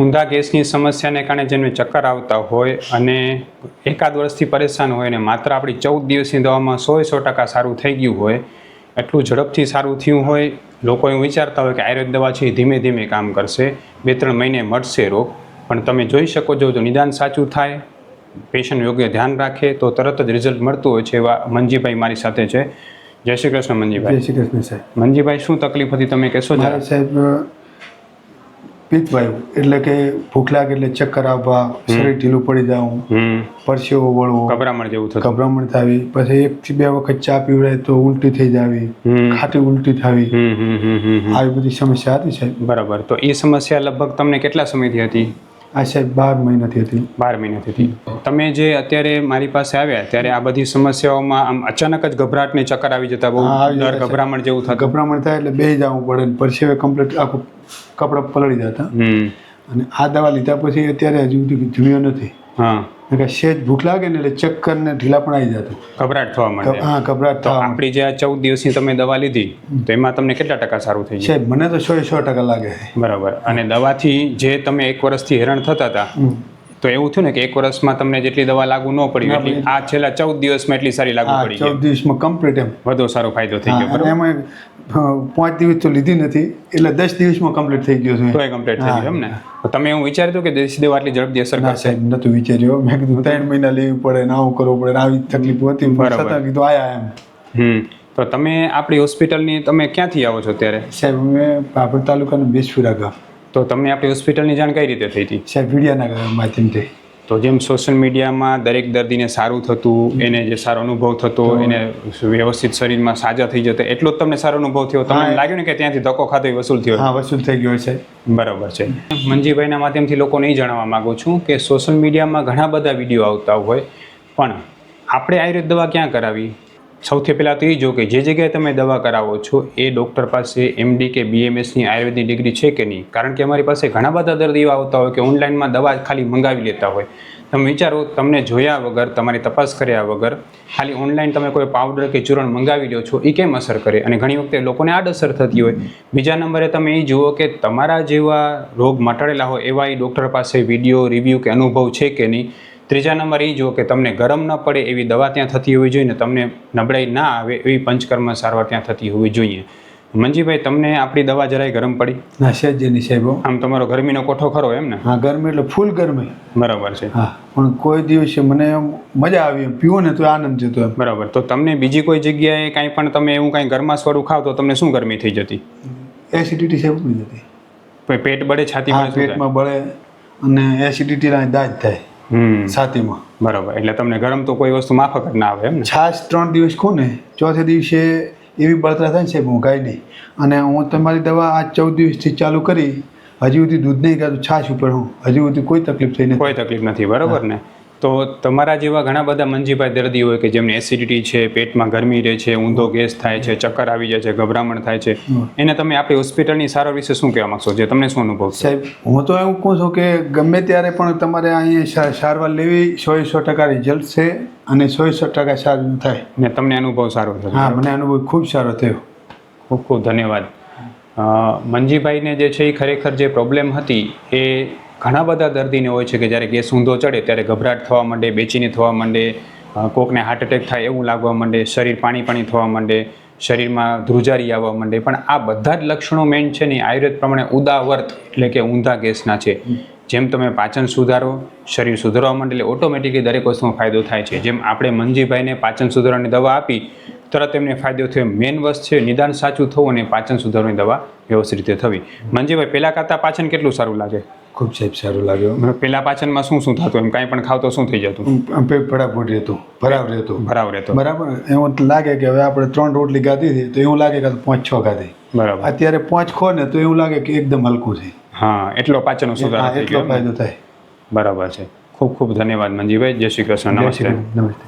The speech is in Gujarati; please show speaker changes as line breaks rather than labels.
ઊંધા ગેસની સમસ્યાને કારણે જેમને ચક્કર આવતા હોય અને એકાદ વર્ષથી પરેશાન હોય અને માત્ર આપણી ચૌદ દિવસની દવામાં સો સો ટકા સારું થઈ ગયું હોય એટલું ઝડપથી સારું થયું હોય લોકો એવું વિચારતા હોય કે આયુર્વેદ દવા છે એ ધીમે ધીમે કામ કરશે બે ત્રણ મહિને મટશે રોગ. પણ તમે જોઈ શકો છો જો નિદાન સાચું થાય પેશન્ટ યોગ્ય ધ્યાન રાખે તો તરત જ રિઝલ્ટ મળતું હોય છે એવા મંજીભાઈ મારી સાથે છે. જય શ્રી કૃષ્ણ મંજીભાઈ.
જય શ્રી કૃષ્ણ સાહેબ.
મંજીભાઈ શું તકલીફ હતી તમે કહેશો
સાહેબ પિત્તવાયુ એટલે કે ભૂખ લાગે એટલે ચક્કર આવવા શરીર ઢીલું પડી જવું પરસેવો વળવો
ગભરામણ જેવું થતું.
ગભરામણ થવી પછી એક થી બે વખત ચા પીવડાય તો ઉલટી થઈ જાવી ખાટી ઉલટી થવી. આવી બધી સમસ્યા હતી સાહેબ.
બરાબર. તો એ સમસ્યા લગભગ તમને કેટલા સમયથી હતી?
આ સાહેબ બાર મહિનાથી હતી.
બાર મહિનાથી હતી. તમે જે અત્યારે મારી પાસે આવ્યા ત્યારે આ બધી સમસ્યાઓમાં આમ અચાનક જ ગભરાટ ને ચક્કર આવી જતા બહુ. ગભરામણ જેવું થતું.
ગભરામણ થાય એટલે બે જવું પડે પરસેવે કમ્પ્લીટ આખું કપડાં પલળી જતા. અને આ દવા લીધા પછી અત્યારે હજુ સુધી જમ્યો નથી.
હા.
સેજ ભૂખ લાગે ને એટલે ચક્કર ને ઢીલા પણ આવી જતો.
ગભરાટ થવા માટે
હા ગભરાટ થવા
આપણી જે આ ચૌદ દિવસની તમે દવા લીધી તો એમાં તમને કેટલા ટકા સારું થઈ
છે મને તો સો સો ટકા લાગે. છે
બરાબર. અને દવાથી જે તમે એક વર્ષથી હેરાન થતા હતા. તો એવું થયું ને કે એક વર્ષમાં તમને જેટલી દવા લાગુ ન પડી એટલી આ છેલ્લા ચૌદ દિવસમાં એટલી સારી લાગુ પડી
ચૌદ દિવસમાં કમ્પ્લીટ એમ.
વધુ સારો ફાયદો થઈ ગયો
એમાં પાંચ દિવસ તો લીધી નથી એટલે દસ દિવસમાં કમ્પ્લીટ થઈ ગયો
તો
છે.
એ કમ્પ્લીટ થઈ. ગયું એમ ને તો તમે એવું વિચાર્યું કે દેશી દેવા આટલી ઝડપથી અસર કરશે?
નતું વિચાર્યું. મેં કીધું ત્રણ મહિના લેવી પડે ને આવું કરવું પડે આવી તકલીફ હતી. છતાં કીધું આયા એમ.
હમ. તો તમે આપણી હોસ્પિટલની તમે ક્યાંથી આવો છો અત્યારે?
સાહેબ મેં પાપડ તાલુકાનું બેસપુરા ગામ.
તો તમને આપણી હોસ્પિટલની જાણ કઈ રીતે થઈ હતી?
સાહેબ વિડીયાના માધ્યમથી.
તો જેમ સોશિયલ મીડિયામાં દરેક દર્દીને સારું થતું એને જે સારો અનુભવ થતો એને વ્યવસ્થિત શરીરમાં સાજા થઈ જતો એટલો જ તમને સારો અનુભવ થયો? તમને લાગ્યું ને કે ત્યાંથી ધક્કો ખાતો વસૂલ થયો?
હા વસૂલ થઈ ગયો છે.
બરાબર છે. મંજીભાઈના માધ્યમથી લોકોને એ જણાવવા માંગુ છું કે સોશિયલ મીડિયામાં ઘણા બધા વીડિયો આવતા હોય પણ આપણે આયુર્વેદ દવા ક્યાં કરાવી? સૌથી પહેલાં તો એ જો કે જે જગ્યાએ તમે દવા કરાવો છો, એ ડૉક્ટર પાસે એમડી કે બીએમએસની આયુર્વેદની ડિગ્રી છે કે નહીં? કારણ કે અમારી પાસે ઘણા બધા દર્દીઓ આવતા હોય કે ઓનલાઈનમાં દવા ખાલી મંગાવી લેતા હોય. તમે વિચારો, તમને જોયા વગર, તમારી તપાસ કર્યા વગર, ખાલી ઓનલાઈન તમે કોઈ પાવડર કે ચૂરણ મંગાવી લો છો એ કેમ અસર કરે? અને ઘણી વખતે લોકોને આડઅસર થતી હોય. બીજા નંબરે તમે એ જુઓ કે તમારા જેવા રોગ મટાડેલા હોય એવા એ ડૉક્ટર પાસે વીડિયો, રિવ્યૂ કે અનુભવ છે કે નહીં? ત્રીજા નંબર એ જુઓ કે તમને ગરમ ન પડે એવી દવા ત્યાં થતી હોવી જોઈએ ને તમને નબળાઈ ના આવે એવી પંચકર્મ સારવાર ત્યાં થતી હોવી જોઈએ. મંજીભાઈ તમને આપણી દવા જરાય ગરમ પડી?
ના સહેજ નહીં સાહેબ.
આમ તમારો ગરમીનો કોઠો ખરો એમ ને?
હા ગરમી એટલે ફૂલ ગરમી.
બરાબર છે.
હા પણ કોઈ દિવસે મને એમ મજા આવી એમ પીવો ને તો આનંદ જતો એમ.
બરાબર તો તમને બીજી કોઈ જગ્યાએ કાંઈ પણ તમે એવું કાંઈ ગરમાસવાળું ખાવ તો તમને શું ગરમી થઈ જતી?
એસિડિટી સાહેબ થઈ જતી.
પેટ બળે છાતી
હા
બળે શું થાય?
પેટમાં બળે અને એસિડિટીના દાજ થાય.
હમ.
છાતીમાં.
બરાબર. એટલે તમને ગરમ તો કોઈ વસ્તુ માફક જ ના આવે એમ ને?
છાશ ત્રણ દિવસ ખો ને ચોથે દિવસે એવી બળતરા થાય ને સાહેબ હું કાંઈ નહીં. અને હું તમારી દવા આ ચૌદ દિવસથી ચાલુ કરી હજી સુધી દૂધ નહીં ખાતું છાશ ઉપર હું. હજી સુધી કોઈ તકલીફ થઈ નથી.
કોઈ તકલીફ નથી બરાબર ને? તો તમારા જેવા ઘણા બધા મંજીભાઈ દર્દી હોય કે જેમને એસિડિટી છે પેટમાં ગરમી રહે છે ઊંધો ગેસ થાય છે ચક્કર આવી જાય છે ગભરામણ થાય છે. એને તમે આપણી હોસ્પિટલની સારવાર વિશે શું કહેવા માંગશો? જે તમને શું અનુભવ
સાહેબ હું તો એવું કહું છું કે ગમે ત્યારે પણ તમારે અહીંયા સારવાર લેવી સો સો ટકા રિઝલ્ટ છે અને સો સો ટકા સારું થાય.
ને તમને અનુભવ સારો થયો?
હા મને અનુભવ ખૂબ સારો થયો.
ખૂબ ખૂબ ધન્યવાદ. મનજીભાઈને મંજીભાઈને જે છે એ ખરેખર જે પ્રોબ્લેમ હતી એ ઘણા બધા દર્દીને હોય છે કે જ્યારે ગેસ ઊંધો ચડે ત્યારે ગભરાટ થવા માંડે, બેચીની થવા માંડે કોકને હાર્ટ એટેક થાય એવું લાગવા માંડે, શરીર પાણી પાણી થવા માંડે, શરીરમાં ધ્રુજારી આવવા માંડે. પણ આ બધા જ લક્ષણો મેઇન છે ને આયુર્વેદ પ્રમાણે ઉદાવર્ત એટલે કે ઊંધા ગેસના છે. જેમ તમે પાચન સુધારો, શરીર સુધારવા માંડે એટલે ઓટોમેટિકલી દરેક વસ્તુમાં ફાયદો થાય છે. જેમ આપણે મંજીભાઈને પાચન સુધારવાની દવા આપી, તરત એમને ફાયદો થયો. મેઇન વસ્તુ છે નિદાન સાચું થવું અને પાચન સુધારવાની દવા વ્યવસ્થિત રીતે થવી. મંજીભાઈ, પહેલાં કરતાં પાચન કેટલું સારું લાગે?
ખૂબ સાહેબ સારું લાગ્યું.
પહેલાં પાચનમાં શું શું થતું? એમ કાંઈ પણ ખાવ તો શું થઈ જતું?
પેટ ફટાફટ રહેતું ભરાવ રહેતું.
ભરાવ રહેતો.
બરાબર? એવું લાગે કે હવે આપણે ત્રણ રોટલી ખાધી હતી તો એવું લાગે કે પાંચ છ ખાધી.
બરાબર.
અત્યારે પાંચ ખો ને તો એવું લાગે કે એકદમ હલકું છે.
હા એટલો પાચનનો સુધારો
એટલો? ફાયદો થાય.
બરાબર છે. ખૂબ ખૂબ ધન્યવાદ મંજીભાઈ જય શ્રી કૃષ્ણ. નમસ્તે.
નમસ્તે.